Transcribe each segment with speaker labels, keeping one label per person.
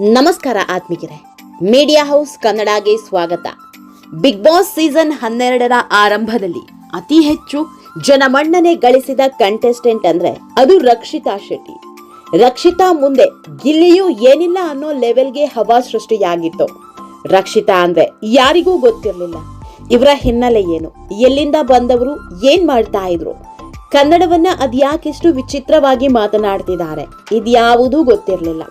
Speaker 1: ನಮಸ್ಕಾರ ಆತ್ಮಿಕರೇ. Media house ಕನ್ನಡಗೆ ಸ್ವಾಗತ. Big boss season ಹನ್ನೆರಡರ ಆರಂಭದಲ್ಲಿ ಅತಿ ಹೆಚ್ಚು ಜನಮನ್ನಣೆ ಗಳಿಸಿದ ಕಂಟೆಸ್ಟೆಂಟ್ ಅಂದ್ರೆ ಅದು ರಕ್ಷಿತಾ ಶೆಟ್ಟಿ. ರಕ್ಷಿತಾ ಮುಂದೆ ಗಿಲ್ಲಿಯೂ ಏನಿಲ್ಲ ಅನ್ನೋ ಲೆವೆಲ್ಗೆ ಹವಾ ಸೃಷ್ಟಿಯಾಗಿತ್ತು. ರಕ್ಷಿತಾ ಅಂದ್ರೆ ಯಾರಿಗೂ ಗೊತ್ತಿರಲಿಲ್ಲ. ಇವರ ಹಿನ್ನೆಲೆ ಏನು? ಎಲ್ಲಿಂದ ಬಂದವರು ಏನ್ ಮಾಡ್ತಾ ಇದ್ರು? ಕನ್ನಡವನ್ನ ಅದ್ಯಾಕೆಷ್ಟು ವಿಚಿತ್ರವಾಗಿ ಮಾತನಾಡ್ತಿದ್ದಾರೆ? ಇದ್ಯಾವುದೂ ಗೊತ್ತಿರಲಿಲ್ಲ.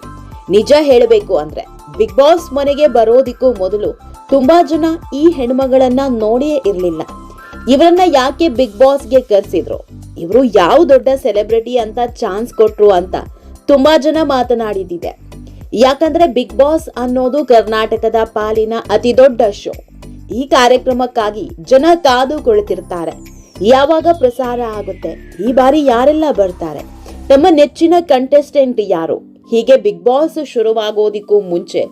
Speaker 1: ನಿಜ ಹೇಳಬೇಕು ಅಂದ್ರೆ ಬಿಗ್ ಬಾಸ್ ಮನೆಗೆ ಬರೋದಿಕ್ಕೂ ಮೊದಲು ತುಂಬಾ ಜನ ಈ ಹೆಣ್ಮಗಳನ್ನ ನೋಡಿಯೇ ಇರ್ಲಿಲ್ಲ. ಇವರನ್ನ ಯಾಕೆ ಬಿಗ್ ಬಾಸ್ಗೆ ಕರೆಸಿದ್ರು? ಇವರು ಯಾವ ದೊಡ್ಡ ಸೆಲೆಬ್ರಿಟಿ ಅಂತ ಚಾನ್ಸ್ ಕೊಟ್ರು ಅಂತ ತುಂಬಾ ಜನ ಮಾತನಾಡಿದ್ದಿದೆ. ಯಾಕಂದ್ರೆ ಬಿಗ್ ಬಾಸ್ ಅನ್ನೋದು ಕರ್ನಾಟಕದ ಪಾಲಿನ ಅತಿ ದೊಡ್ಡ ಶೋ ಈ ಕಾರ್ಯಕ್ರಮಕ್ಕಾಗಿ ಜನ ಕಾದು ಕುಳಿತಿರ್ತಾರೆ ಯಾವಾಗ ಪ್ರಸಾರ ಆಗುತ್ತೆ? ಈ ಬಾರಿ ಯಾರೆಲ್ಲ ಬರ್ತಾರೆ? ತಮ್ಮ ನೆಚ್ಚಿನ ಕಂಟೆಸ್ಟೆಂಟ್ ಯಾರು? ಹೀಗೆ ಬಿಗ್ ಬಾಸ್ ಶುರುವಾಗೋದಿಕ್ಕೂ ಮುಂಚೆ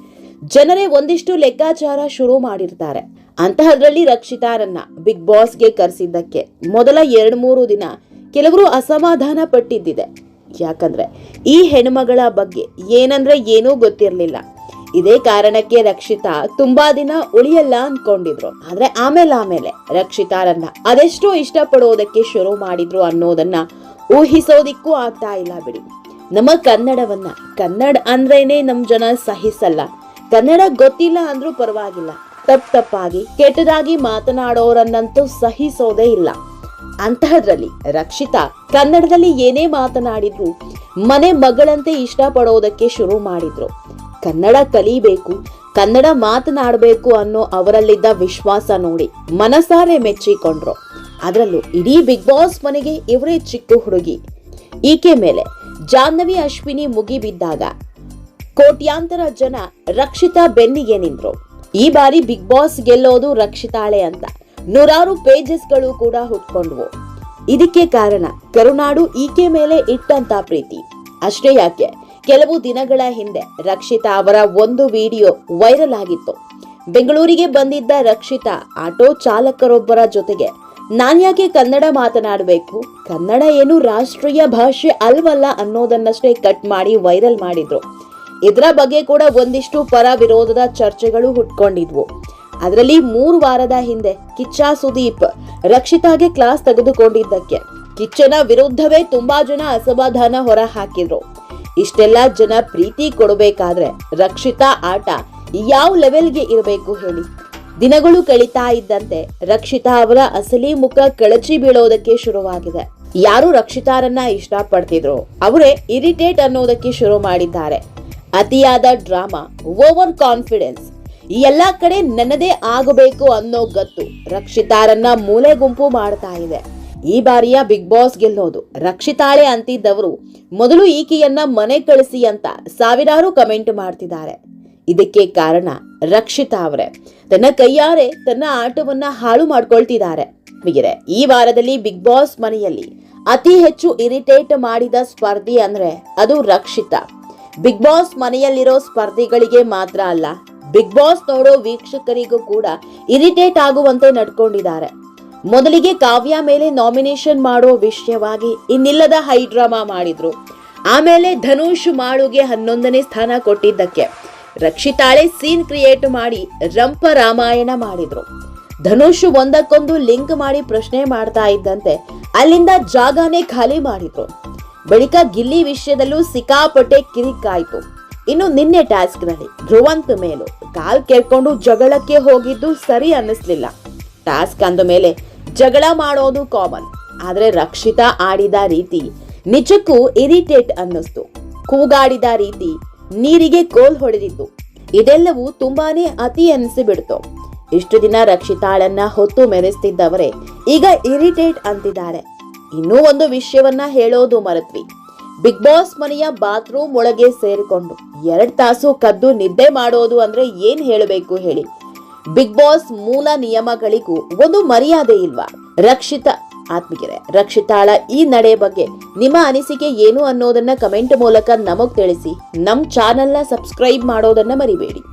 Speaker 1: ಜನರೇ ಒಂದಿಷ್ಟು ಲೆಕ್ಕಾಚಾರ ಶುರು ಮಾಡಿರ್ತಾರೆ. ಅಂತಹದ್ರಲ್ಲಿ ರಕ್ಷಿತಾರನ್ನ ಬಿಗ್ ಬಾಸ್ಗೆ ಕರೆಸಿದ್ದಕ್ಕೆ ಮೊದಲ ಎರಡ್ ಮೂರು ದಿನ ಕೆಲವರು ಅಸಮಾಧಾನ ಪಟ್ಟಿದ್ದಿದೆ. ಯಾಕಂದ್ರೆ ಈ ಹೆಣ್ಮಗಳ ಬಗ್ಗೆ ಏನಂದ್ರೆ ಏನೂ ಗೊತ್ತಿರಲಿಲ್ಲ. ಇದೇ ಕಾರಣಕ್ಕೆ ರಕ್ಷಿತಾ ತುಂಬಾ ದಿನ ಉಳಿಯಲ್ಲ ಅನ್ಕೊಂಡಿದ್ರು. ಆದ್ರೆ ಆಮೇಲೆ ಆಮೇಲೆ ರಕ್ಷಿತಾರನ್ನ ಅದೆಷ್ಟೋ ಇಷ್ಟಪಡೋದಕ್ಕೆ ಶುರು ಮಾಡಿದ್ರು ಅನ್ನೋದನ್ನ ಊಹಿಸೋದಿಕ್ಕೂ ಆಗ್ತಾ ಇಲ್ಲ ಬಿಡಿ. ನಮ್ಮ ಕನ್ನಡವನ್ನ. ಕನ್ನಡ ಅಂದ್ರೇನೆ ನಮ್ಮ ಜನ ಸಹಿಸಲ್ಲ. ಕನ್ನಡ ಗೊತ್ತಿಲ್ಲ ಅಂದ್ರೂ ಪರವಾಗಿಲ್ಲ. ತಪ್ಪ ತಪ್ಪಾಗಿ, ಕೆಟ್ಟದಾಗಿ ಮಾತನಾಡೋರನ್ನಂತೂ ಸಹಿಸೋದೇ ಇಲ್ಲ. ಅಂತಹದ್ರಲ್ಲಿ ರಕ್ಷಿತಾ ಕನ್ನಡದಲ್ಲಿ ಏನೇ ಮಾತನಾಡಿದ್ರು ಮನೆ ಮಗಳಂತೆ ಇಷ್ಟಪಡೋದಕ್ಕೆ ಶುರು ಮಾಡಿದ್ರು. ಕನ್ನಡ ಕಲಿಬೇಕು, ಕನ್ನಡ ಮಾತನಾಡಬೇಕು ಅನ್ನೋ ಅವರಲ್ಲಿದ್ದ ವಿಶ್ವಾಸ ನೋಡಿ ಮನಸಾರೆ ಮೆಚ್ಚಿಕೊಂಡ್ರು. ಅದರಲ್ಲೂ ಇಡೀ ಬಿಗ್ ಬಾಸ್ ಮನೆಗೆ ಇವರೇ ಚಿಕ್ಕ ಹುಡುಗಿ. ಈಕೆ ಮೇಲೆ ಜಾಹ್ನವಿ ಅಶ್ವಿನಿ ಮುಗಿಬಿದ್ದಾಗ ಕೋಟ್ಯಾಂತರ ಜನ ರಕ್ಷಿತಾ ಬೆನ್ನಿಗೆ ನಿಂದ್ರು ಈ ಬಾರಿ ಬಿಗ್ ಬಾಸ್ ಗೆಲ್ಲೋದು ರಕ್ಷಿತಾಳೆ ಅಂತ ನೂರಾರು ಪೇಜಸ್ಗಳು ಕೂಡ ಹುಟ್ಕೊಂಡ್ವು. ಇದಕ್ಕೆ ಕಾರಣ ಕರುನಾಡು ಈಕೆ ಮೇಲೆ ಇಟ್ಟಂತ ಪ್ರೀತಿ. ಅಷ್ಟೇ ಯಾಕೆ, ಕೆಲವು ದಿನಗಳ ಹಿಂದೆ ರಕ್ಷಿತಾ ಅವರ ಒಂದು ವಿಡಿಯೋ ವೈರಲ್ ಆಗಿತ್ತು. ಬೆಂಗಳೂರಿಗೆ ಬಂದಿದ್ದ ರಕ್ಷಿತಾ ಆಟೋ ಚಾಲಕರೊಬ್ಬರ ಜೊತೆಗೆ ನಾನ್ಯಾಕೆ ಕನ್ನಡ ಮಾತನಾಡಬೇಕು? ಕನ್ನಡ ಏನು ರಾಷ್ಟ್ರೀಯ ಭಾಷೆ ಅಲ್ವಲ್ಲ ಅನ್ನೋದನ್ನಷ್ಟೇ ಕಟ್ ಮಾಡಿ ವೈರಲ್ ಮಾಡಿದ್ರು. ಇದರ ಬಗ್ಗೆ ಕೂಡ ಒಂದಿಷ್ಟು ಪರ ವಿರೋಧದ ಚರ್ಚೆಗಳು ಹುಟ್ಕೊಂಡಿದ್ವು. ಅದರಲ್ಲಿ ಮೂರು ವಾರದ ಹಿಂದೆ ಕಿಚ್ಚ ಸುದೀಪ್ ರಕ್ಷಿತಾಗೆ ಕ್ಲಾಸ್ ತೆಗೆದುಕೊಂಡಿದ್ದಕ್ಕೆ. ಕಿಚ್ಚನ ವಿರುದ್ಧವೇ ತುಂಬಾ ಜನ ಅಸಮಾಧಾನ ಹೊರ ಹಾಕಿದ್ರು ಇಷ್ಟೆಲ್ಲ ಜನ ಪ್ರೀತಿ ಕೊಡಬೇಕಾದ್ರೆ ರಕ್ಷಿತಾ ಆಟ ಯಾವ ಲೆವೆಲ್ಗೆ ಇರಬೇಕು ಹೇಳಿ. ದಿನಗಳು ಕಳೀತಾ ಇದ್ದಂತೆ ರಕ್ಷಿತಾ ಅವರ ಅಸಲಿ ಮುಖ ಕಳಚಿ ಬೀಳೋದಕ್ಕೆ ಶುರುವಾಗಿದೆ. ಯಾರು ರಕ್ಷಿತಾರನ್ನ ಇಷ್ಟಪಡ್ತಿದ್ರು? ಅವರೇ ಇರಿಟೇಟ್ ಅನ್ನೋದಕ್ಕೆ ಶುರು ಮಾಡಿದ್ದಾರೆ. ಅತಿಯಾದ ಡ್ರಾಮಾ, ಓವರ್ ಕಾನ್ಫಿಡೆನ್ಸ್, ಈ ಎಲ್ಲಾ ಕಡೆ ನನ್ನದೇ ಆಗಬೇಕು ಅನ್ನೋ ಗತ್ತು ರಕ್ಷಿತಾರನ್ನ ಮೂಲೆ ಗುಂಪು ಮಾಡ್ತಾ ಇದೆ. ಈ ಬಾರಿಯ ಬಿಗ್ ಬಾಸ್ ಗೆಲ್ಲೋದು ರಕ್ಷಿತಾಳೆ ಅಂತಿದ್ದವರು, ಮೊದಲು ಈಕೆಯನ್ನ ಮನೆ ಕಳಿಸಿ ಅಂತ ಸಾವಿರಾರು ಕಮೆಂಟ್ ಮಾಡ್ತಿದ್ದಾರೆ. ಇದಕ್ಕೆ ಕಾರಣ ರಕ್ಷಿತಾ ಅವರೇ. ತನ್ನ ಕೈಯಾರೆ ತನ್ನ ಆಟವನ್ನ ಹಾಳು ಮಾಡ್ಕೊಳ್ತಿದ್ದಾರೆ. ಈ ವಾರದಲ್ಲಿ ಬಿಗ್ ಬಾಸ್ ಮನೆಯಲ್ಲಿ ಅತಿ ಹೆಚ್ಚು ಇರಿಟೇಟ್ ಮಾಡಿದ ಸ್ಪರ್ಧಿ ಅಂದ್ರೆ ಅದು ರಕ್ಷಿತಾ. ಬಿಗ್ ಬಾಸ್ ಮನೆಯಲ್ಲಿರೋ ಸ್ಪರ್ಧಿಗಳಿಗೆ ಮಾತ್ರ ಅಲ್ಲ ಬಿಗ್ ಬಾಸ್ ನೋಡೋ ವೀಕ್ಷಕರಿಗೂ ಕೂಡ ಇರಿಟೇಟ್ ಆಗುವಂತೆ ನಡ್ಕೊಂಡಿದ್ದಾರೆ. ಮೊದಲಿಗೆ ಕಾವ್ಯ ಮೇಲೆ ನಾಮಿನೇಷನ್ ಮಾಡೋ ವಿಷಯವಾಗಿ ಇನ್ನಿಲ್ಲದ ಹೈಡ್ರಾಮಾ ಮಾಡಿದ್ರು. ಆಮೇಲೆ ಧನುಷ್ ಮಾಳುಗೆ ಹನ್ನೊಂದನೇ ಸ್ಥಾನ ಕೊಟ್ಟಿದ್ದಕ್ಕೆ. ರಕ್ಷಿತಾಳೆ ಸೀನ್ ಕ್ರಿಯೇಟ್ ಮಾಡಿ ರಂಪ ರಾಮಾಯಣ ಮಾಡಿದ್ರು. ಧನುಷ್ ಒಂದಕ್ಕೊಂದು ಲಿಂಕ್ ಮಾಡಿ ಪ್ರಶ್ನೆ ಮಾಡ್ತಾ ಇದ್ದಂತೆ ಅಲ್ಲಿಂದ ಜಾಗನೇ ಖಾಲಿ ಮಾಡಿದ್ರು. ಬಳಿಕ ಗಿಲ್ಲಿ ವಿಷಯದಲ್ಲೂ ಸಿಕ್ಕಾಪಟ್ಟೆ ಕಿರಿಕಾಯ್ತು ಇನ್ನು ನಿನ್ನೆ ಟಾಸ್ಕ್ನಲ್ಲಿ ಧ್ರುವಂತ್ ಮೇಲೂ ಕಾಲ್ ಕೇಳ್ಕೊಂಡು ಜಗಳಕ್ಕೆ ಹೋಗಿದ್ದು ಸರಿ ಅನ್ನಿಸ್ಲಿಲ್ಲ. ಟಾಸ್ಕ್ ಅಂದ ಮೇಲೆ ಜಗಳ ಮಾಡೋದು ಕಾಮನ್, ಆದ್ರೆ ರಕ್ಷಿತಾ ಆಡಿದ ರೀತಿ ನಿಜಕ್ಕೂ ಇರಿಟೇಟ್ ಅನ್ನಿಸ್ತು. ಕೂಗಾಡಿದ ರೀತಿ ನೀರಿಗೆ ಕೋಲ್ ಹೊಡೆದಿದ್ದು. ಇದೆಲ್ಲವೂ ತುಂಬಾನೇ ಅತಿ ಅನಿಸಿಬಿಡ್ತು. ಇಷ್ಟು ದಿನ ರಕ್ಷಿತಾಳನ್ನ ಹೊತ್ತು ಮೆರೆಸ್ತಿದ್ದವರೇ ಈಗ ಇರಿಟೇಟ್ ಅಂತಿದ್ದಾರೆ. ಇನ್ನೂ ಒಂದು ವಿಷಯವನ್ನ ಹೇಳೋದು ಮರತ್ವಿ. ಬಿಗ್ ಬಾಸ್ ಮನೆಯ ಬಾತ್ರೂಮ್ ಒಳಗೆ ಸೇರಿಕೊಂಡು ಎರಡ್ ತಾಸು ಕದ್ದು ನಿದ್ದೆ ಮಾಡೋದು ಅಂದ್ರೆ ಏನ್ ಹೇಳಬೇಕು ಹೇಳಿ. ಬಿಗ್ ಬಾಸ್ ಮೂಲ ನಿಯಮಗಳಿಗೂ ಒಂದು ಮರ್ಯಾದೆ ಇಲ್ವಾ? ರಕ್ಷಿತಾ ಆತ್ಮಿಗೆರೆ ರಕ್ಷಿತಾಳ, ಈ ನಡೆ ಬಗ್ಗೆ ನಿಮ್ಮ ಅನಿಸಿಕೆ ಏನು ಅನ್ನೋದನ್ನ ಕಮೆಂಟ್ ಮೂಲಕ ನಮಗ್ ತಿಳಿಸಿ. ನಮ್ ಚಾನೆಲ್ನ ಸಬ್ಸ್ಕ್ರೈಬ್ ಮಾಡೋದನ್ನ ಮರಿಬೇಡಿ.